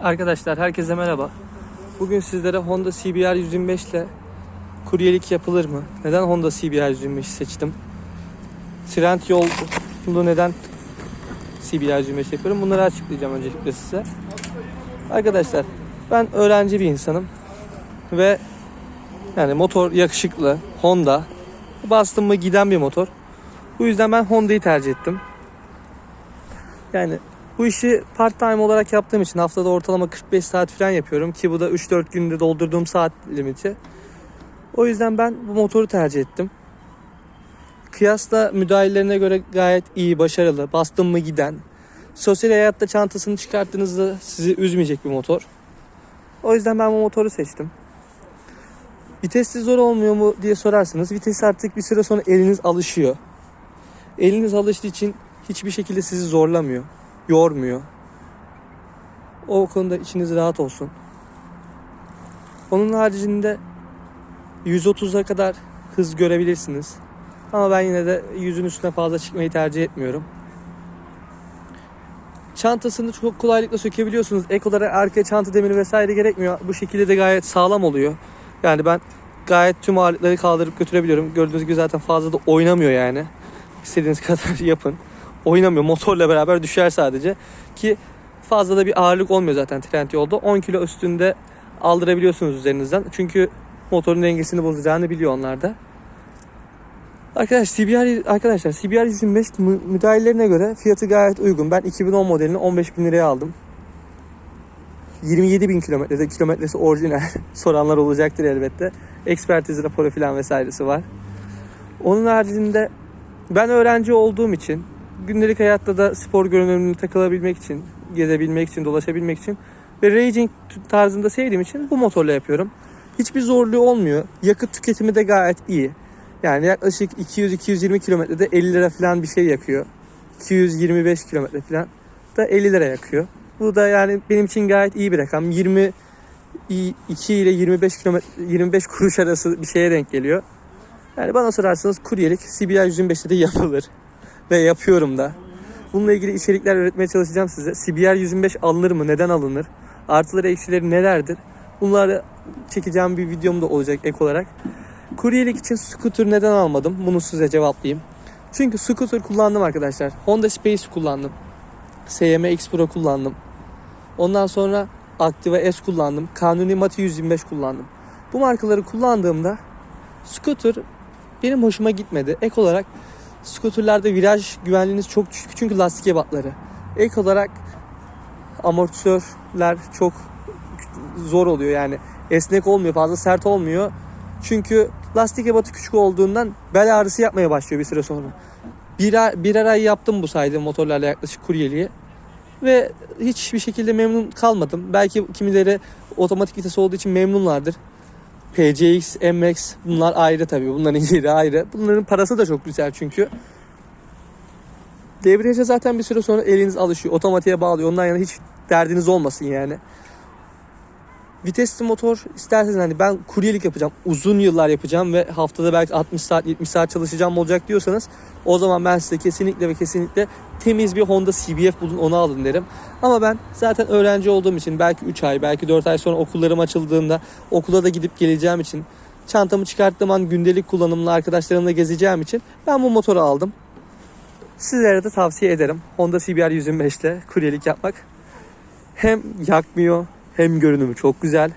Arkadaşlar herkese merhaba. Bugün sizlere Honda CBR 125 ile kuryelik yapılır mı? Neden Honda CBR 125 seçtim? Trend yolu neden CBR 125 yapıyorum? Bunları açıklayacağım öncelikle size. Arkadaşlar ben öğrenci bir insanım ve yani motor yakışıklı Honda bastım mı giden bir motor. Bu yüzden ben Honda'yı tercih ettim. Yani bu işi part time olarak yaptığım için haftada ortalama 45 saat falan yapıyorum ki bu da 3-4 günde doldurduğum saat limiti. O yüzden ben bu motoru tercih ettim. Kıyasla müdahillerine göre gayet iyi, başarılı, bastım mı giden. Sosyal hayatta çantasını çıkarttığınızda sizi üzmeyecek bir motor. O yüzden ben bu motoru seçtim. Vitesi zor olmuyor mu diye sorarsanız vites artık bir süre sonra eliniz alışıyor. Eliniz alıştığı için hiçbir şekilde sizi zorlamıyor yormuyor. O konuda içiniz rahat olsun. Onun haricinde 130'a kadar hız görebilirsiniz. Ama ben yine de 100'ün üstüne fazla çıkmayı tercih etmiyorum. Çantasını çok kolaylıkla sökebiliyorsunuz. Ek olarak arkaya çanta demiri vesaire gerekmiyor. Bu şekilde de gayet sağlam oluyor. Yani ben gayet tüm ağırlıkları kaldırıp götürebiliyorum. Gördüğünüz gibi zaten fazla da oynamıyor yani. İstediğiniz kadar yapın oynamıyor. Motorla beraber düşer sadece. Ki fazla da bir ağırlık olmuyor zaten trend yolda. 10 kilo üstünde aldırabiliyorsunuz üzerinizden. Çünkü motorun dengesini bozacağını biliyor onlar da. Arkadaşlar CBR arkadaşlar CBR 125 mü- müdahillerine göre fiyatı gayet uygun. Ben 2010 modelini 15 bin liraya aldım. 27 bin kilometrede kilometresi orijinal soranlar olacaktır elbette. Ekspertiz raporu falan vesairesi var. Onun haricinde ben öğrenci olduğum için gündelik hayatta da spor görünümlü takılabilmek için, gezebilmek için, dolaşabilmek için ve racing tarzında sevdiğim için bu motorla yapıyorum. Hiçbir zorluğu olmuyor. Yakıt tüketimi de gayet iyi. Yani yaklaşık 200-220 kilometrede 50 lira falan bir şey yakıyor. 225 kilometre falan da 50 lira yakıyor. Bu da yani benim için gayet iyi bir rakam. 20 2 ile 25 kilometre 25 kuruş arası bir şeye denk geliyor. Yani bana sorarsanız kuryelik CBR 125'te de yapılır ve yapıyorum da. Bununla ilgili içerikler üretmeye çalışacağım size. CBR 125 alınır mı? Neden alınır? Artıları eksileri nelerdir? Bunları çekeceğim bir videom da olacak ek olarak. Kuryelik için scooter neden almadım? Bunu size cevaplayayım. Çünkü scooter kullandım arkadaşlar. Honda Space kullandım. SYM X Pro kullandım. Ondan sonra Activa S kullandım. Kanuni Mati 125 kullandım. Bu markaları kullandığımda scooter benim hoşuma gitmedi. Ek olarak Skuterlerde viraj güvenliğiniz çok düşük çünkü lastik ebatları. Ek olarak amortisörler çok zor oluyor yani esnek olmuyor fazla sert olmuyor. Çünkü lastik ebatı küçük olduğundan bel ağrısı yapmaya başlıyor bir süre sonra. Bir birer ay yaptım bu sayede motorlarla yaklaşık kuryeliği. Ve hiçbir şekilde memnun kalmadım. Belki kimileri otomatik vites olduğu için memnunlardır. PCX, MX bunlar ayrı tabii. Bunların yeri ayrı. Bunların parası da çok güzel çünkü. Debriyaja zaten bir süre sonra eliniz alışıyor. Otomatiğe bağlıyor. Ondan yana hiç derdiniz olmasın yani. Vitesli motor isterseniz hani ben kuryelik yapacağım. Uzun yıllar yapacağım ve haftada belki 60 saat 70 saat çalışacağım olacak diyorsanız o zaman ben size kesinlikle ve kesinlikle temiz bir Honda CBF bulun onu alın derim. Ama ben zaten öğrenci olduğum için belki 3 ay belki 4 ay sonra okullarım açıldığında okula da gidip geleceğim için çantamı çıkarttığım an gündelik kullanımla arkadaşlarımla gezeceğim için ben bu motoru aldım. Sizlere de tavsiye ederim. Honda CBR 125 ile kuryelik yapmak. Hem yakmıyor hem görünümü çok güzel.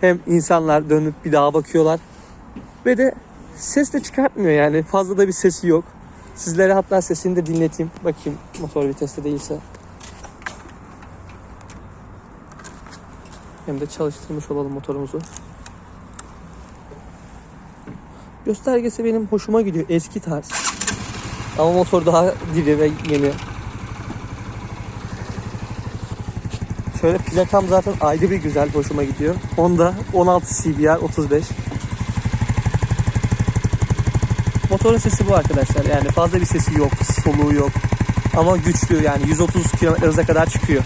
Hem insanlar dönüp bir daha bakıyorlar. Ve de ses de çıkartmıyor yani. Fazla da bir sesi yok. Sizlere hatta sesini de dinleteyim. Bakayım motor viteste değilse. Hem de çalıştırmış olalım motorumuzu. Göstergesi benim hoşuma gidiyor. Eski tarz. Ama motor daha diri ve yeni. Şöyle plakam zaten ayrı bir güzel hoşuma gidiyor. Honda 16 CBR 35. Motorun sesi bu arkadaşlar. Yani fazla bir sesi yok, soluğu yok. Ama güçlü yani 130 km hıza kadar çıkıyor.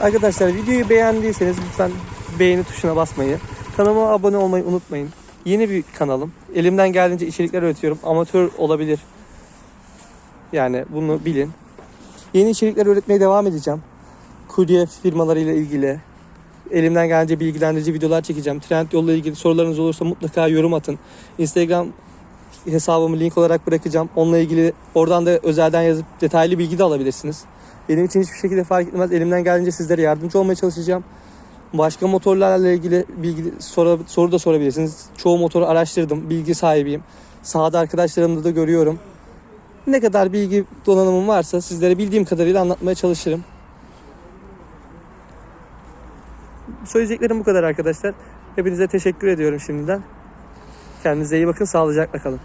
Arkadaşlar videoyu beğendiyseniz lütfen beğeni tuşuna basmayı, kanalıma abone olmayı unutmayın. Yeni bir kanalım. Elimden geldiğince içerikler üretiyorum. Amatör olabilir. Yani bunu bilin. Yeni içerikler üretmeye devam edeceğim. kurye firmalarıyla ilgili elimden gelince bilgilendirici videolar çekeceğim. Trend yolla ilgili sorularınız olursa mutlaka yorum atın. Instagram hesabımı link olarak bırakacağım. Onunla ilgili oradan da özelden yazıp detaylı bilgi de alabilirsiniz. Benim için hiçbir şekilde fark etmez. Elimden geldiğince sizlere yardımcı olmaya çalışacağım. Başka motorlarla ilgili bilgi soru, soru da sorabilirsiniz. Çoğu motoru araştırdım. Bilgi sahibiyim. Sahada arkadaşlarımda da görüyorum. Ne kadar bilgi donanımım varsa sizlere bildiğim kadarıyla anlatmaya çalışırım. Söyleyeceklerim bu kadar arkadaşlar. Hepinize teşekkür ediyorum şimdiden. Kendinize iyi bakın. Sağlıcakla kalın.